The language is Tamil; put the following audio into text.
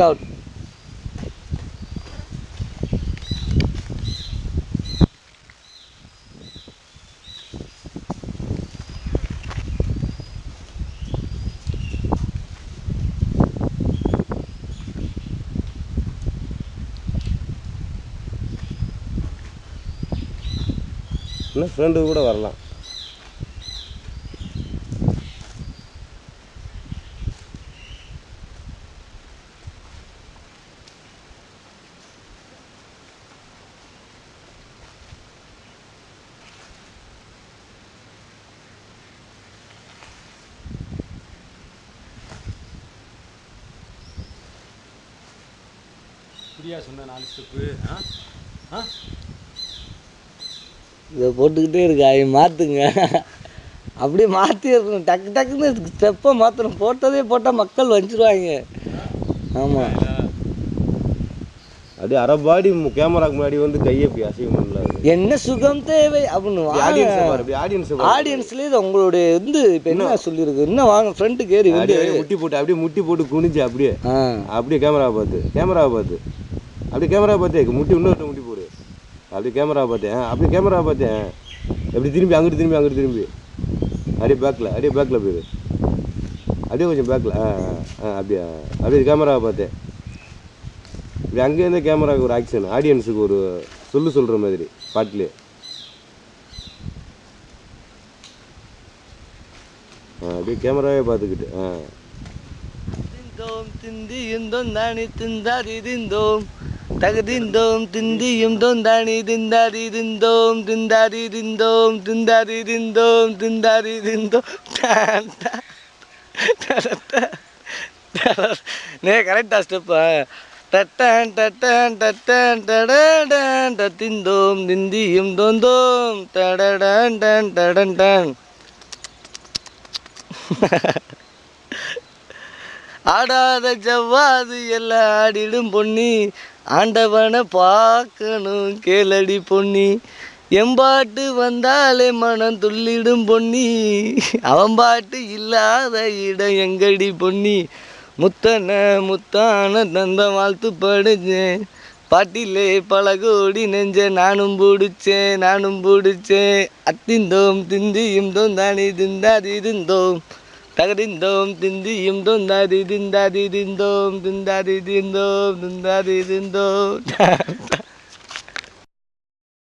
அவுட் இன்னும் ஃப்ரெண்டு கூட வரலாம். இப்படியா சொன்ன நாலு ஸ்டெப்பு ஆ? இதை போட்டுக்கிட்டே இருக்கா அதை மாற்றுங்க அப்படியே மாற்றி இருக்கணும் டக்கு டக்குன்னு ஸ்டெப்பை மாற்றணும் போட்டதே போட்டால் மக்கள் வஞ்சிருவாங்க. ஆமாம் அப்படியே அரை பாடி கேமராக்கு முன்னாடி வந்து கையை இப்படி அசைவம் பண்ணல என்ன சுகம் தேவை? அப்படின்னு ஆடியன்ஸ் வாங்க. பாரு இப்படி ஆடியன்ஸ் ஆடியன்ஸ்லேயே இது உங்களுடைய வந்து இப்போ என்ன? சொல்லியிருக்கு? இன்னும் வாங்க ஃப்ரண்ட்டுக்கு ஏறி வந்து அப்படியே முட்டி போட்டு அப்படியே முட்டி போட்டு குனிஞ்சு அப்படியே. அப்படியே கேமராவை பார்த்து கேமராவை பார்த்து. அப்படி கேமரா பார்த்தேன் முட்டி இன்னொரு முட்டி போடு. அப்படி கேமரா பார்த்தேன் அப்படி கேமரா பார்த்தேன் எப்படி திரும்பி அங்கிட்டு திரும்பி அங்கிட்டு திரும்பி. அப்படியே பேக்கில் அப்படியே பேக்கில் போயிரு. அப்படியே கொஞ்சம் பேக்கில் ஆ ஆ, ஆ அப்படியே அப்படியே கேமராவை பார்த்தேன் இப்படி அங்கேருந்து கேமராவுக்கு ஒரு ஆக்ஷன் ஆடியன்ஸுக்கு ஒரு சொல்லு சொல்கிற மாதிரி பாட்டிலே. ஆ அப்படியே கேமராவே பார்த்துக்கிட்டு ஆ. திந்தோம் திந்தி திந்தியும் தொந்தாணி திந்தார் இருந்தோம். தகுதிந்தோம் திந்தியும் தொந்தாணி திந்தாரி திந்தோம் திந்தாரி திந்தோம் திந்தாரி திந்தோம் திந்தாரி திந்தோம் நே கரெக்டா ஸ்டெப்பா டட்டான் டட்டான் டட்டான் டடடான் டத்திந்தோம் திந்தியும் தொந்தோம் டடடான் டான் டடன் டான் ஆடாத ஜவ்வாது எல்லாம் ஆடிடும் பொன்னி ஆண்டவனை பார்க்கணும் கேளடி பொன்னி. எம்பாட்டு வந்தாலே மனம் துள்ளிடும் பொன்னி. அவன்பாட்டு இல்லாத இடம் எங்கடி பொன்னி. முத்தனை முத்தான தந்த வாழ்த்து படிச்சேன். பாட்டிலே பல கோடி நெஞ்ச நானும் பிடிச்சேன் நானும் பிடிச்சேன். Athinthom திந்தியும் தோந்தானி திந்தாதி Din dom din dim dum da din da din dom din da din dom din da din dom.